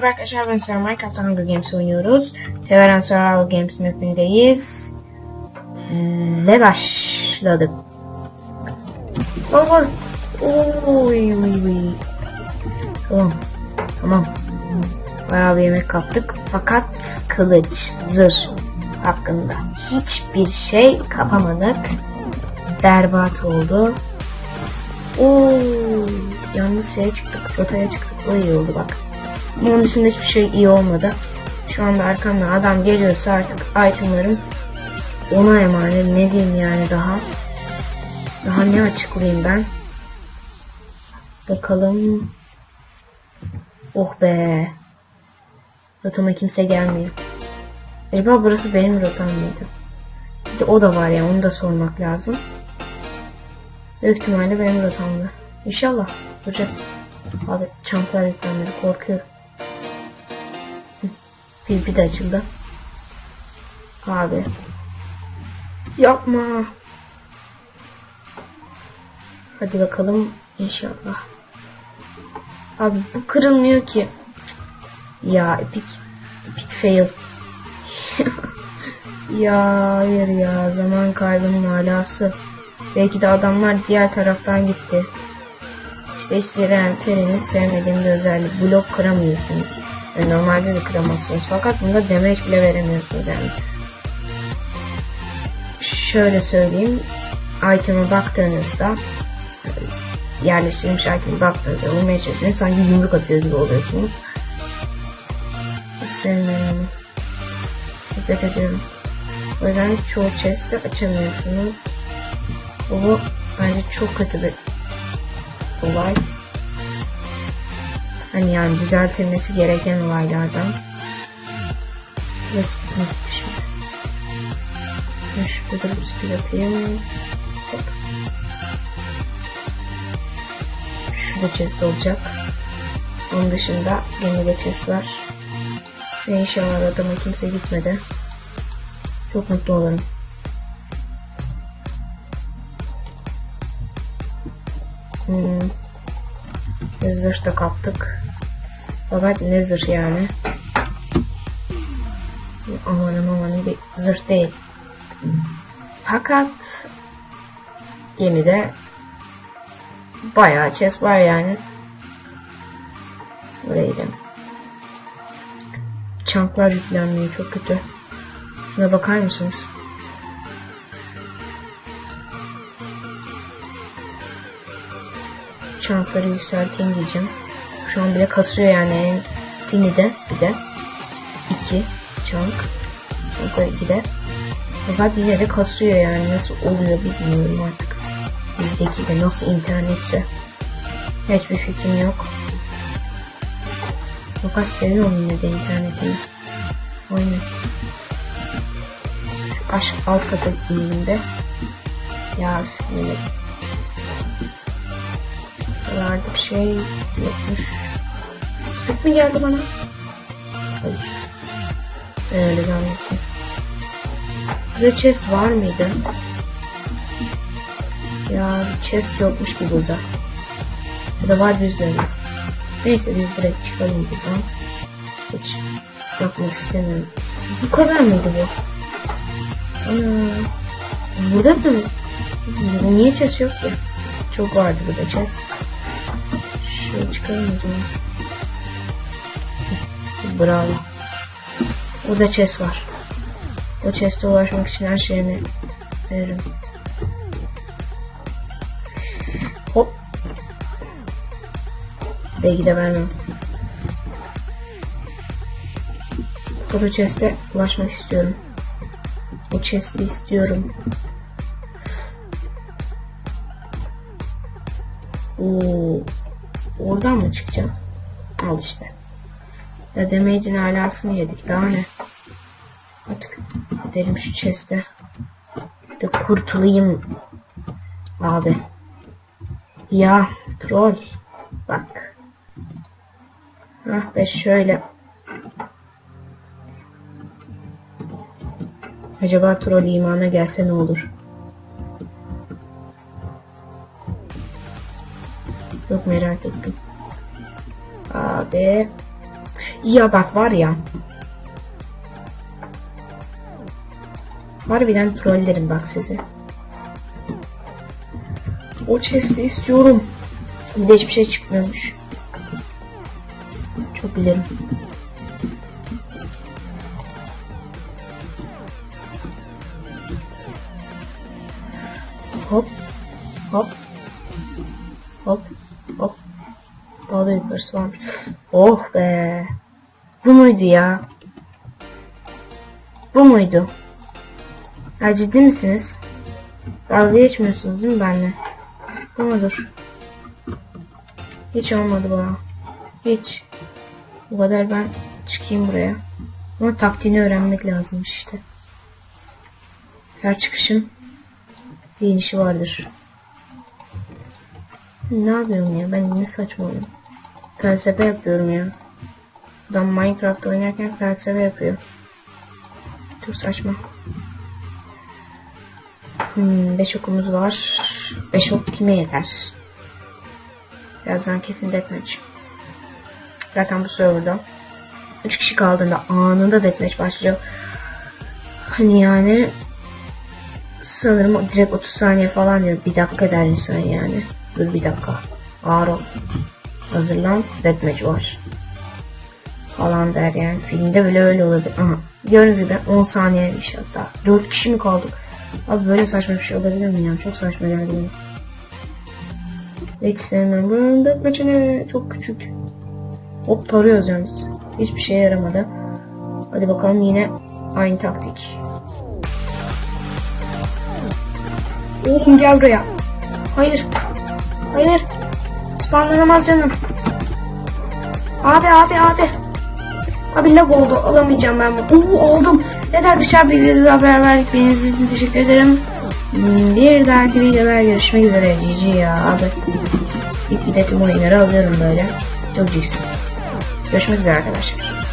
Merhaba arkadaşlar ben Sarı Minecraft Hunger Games oynuyoruz. Severan Survival Games mapindeyiz. Ve başladık. Baba. Oy oy oy. Tamam. Tamam. Bayağı bir yemek kaptık. Fakat kılıç, zırh hakkında hiçbir şey kapamadık. Berbat oldu. Oo, yalnız şeye çıktık, rotaya çıktık. O iyi oldu bak. Onun dışında hiçbir şey iyi olmadı. Şu anda arkamda adam geliyorsa artık itemlarım ona emanet. Ne diyeyim yani daha. Daha ne açıklayayım ben. Bakalım. Oh be. Rotama kimse gelmiyor. Acaba burası benim rotam mıydı? Bir de o da var ya onu da sormak lazım. Büyük ihtimalle benim rotamdı. İnşallah. Duracağız. Abi çanklar yüklenmedi korkuyorum. Bir de açıldı. Abi. Yapma. Hadi bakalım inşallah. Abi bu kırılmıyor ki. Ya epic. Epic fail. ya hayır ya zaman kaybının alası. Belki de adamlar diğer taraftan gitti. İşte siren, terini sevmediğim bir özellik. Blok kıramıyorsunuz. Yani normalde de kıramazsınız. Fakat bunda damage bile veremiyorsunuz yani. Şöyle söyleyeyim. Item'a baktığınızda yerleştirilmiş item'a baktığınızda vurmaya çalışıyorsunuz. Sanki yumruk atıyor gibi oluyorsunuz. Sevmiyorum. Dikkat ediyorum. O yüzden çoğu chest'i açamıyorsunuz. Bu bence çok kötü bir olay. Hani yani düzeltilmesi gereken olaylardan. Speed gitti şimdi. Şurada bir speed atayım. Hop. Şurada chest olacak. Onun dışında gemide chest var. Ve inşallah adama kimse gitmedi. Çok mutlu olurum. Hmm. Zırh da kaptık. Fakat ne zırh yani? Aman aman bir zırh değil. Fakat gemide bayağı chest var yani. Buraya. Çanklar yüklenmiyor çok kötü. Şuna bakar mısınız? Çankları yükselteyim diyeceğim. Şu an bile kasıyor yani tini de bir de 2 çank. Çanklar 2 de. Fakat yine de kasıyor yani nasıl oluyor bilmiyorum artık. Bizdeki de nasıl internetse. Hiçbir fikrim yok. Fakat seviyorum yine de internetini. Aynen. Aşk alt kata. Ya yine Buralarda bir şey yokmuş. Süt mü geldi bana? Hayır. Öyle zannettim. Burada chest var mıydı? Ya chest yokmuş ki burada. Ya da var biz böyle. Neyse biz direkt çıkalım buradan. Hiç yapmak istemiyorum. Bu kadar mıydı bu? Ana. Burada mı? Niye chest yok ki? Çok vardı burada chest. Şöyle zaman. Bravo. Burada chest var. O chest'e ulaşmak için her şeyimi veririm. Hop. Belki de vermem. Bu chest'e ulaşmak istiyorum. O chest'i istiyorum. Oo. Oradan mı çıkacağım? Al işte. Ya damage'in alasını yedik. Daha ne? Artık gidelim şu chest'e. De kurtulayım. Abi. Ya troll. Bak. Ah be şöyle. Acaba troll imana gelse ne olur? Merak ettim. Abi. Ya bak var ya. Harbiden trollerim bak sizi. O chest'i istiyorum. Bir de hiçbir şey çıkmıyormuş. Çok bilirim. Hop. Hop. Hop. Da yukarısı varmış. Oh be. Bu muydu ya? Bu muydu? Ya ciddi misiniz? Dalga geçmiyorsunuz değil mi benimle? Bu mudur? Hiç olmadı bana. Hiç. Bu kadar ben çıkayım buraya. Ama taktiğini öğrenmek lazım işte. Her çıkışın bir inişi vardır. Ne yapıyorum ya? Ben ne saçmalıyorum. Felsefe yapıyorum ya. Adam Minecraft oynarken felsefe yapıyor. Çok saçma. Hmm, beş okumuz var. Beş ok kime yeter? Birazdan kesin deathmatch. Zaten bu serverda 3 kişi kaldığında anında deathmatch başlıyor. Hani yani sanırım direkt 30 saniye falan diyor. Bir dakika der insan yani. Dur bir dakika. Ağır ol. Hazırlan. Deathmatch var. Falan der yani. Filmde bile öyle olabilir. Aha. Gördüğünüz gibi 10 saniyeymiş hatta. 4 kişi mi kaldık? Abi böyle saçma bir şey olabilir mi ya? Çok saçma geldi bana. Hiç sevmem. Bunun deathmatch'i ne? Çok küçük. Hop tarıyoruz yalnız. Hiçbir şeye yaramadı. Hadi bakalım yine aynı taktik. Oğlum gel buraya. Hayır. Hayır. Spawnlanamaz canım. Abi abi abi. Abi lag oldu. Alamayacağım ben bunu. Oo aldım. Yeter dışarı bir videoda haber verdik. Beni için teşekkür ederim. Hmm, Bir dahaki videoda görüşmek üzere. GG ya abi. Git gide tüm oyunları alıyorum böyle. Çok cix. Görüşmek üzere arkadaşlar.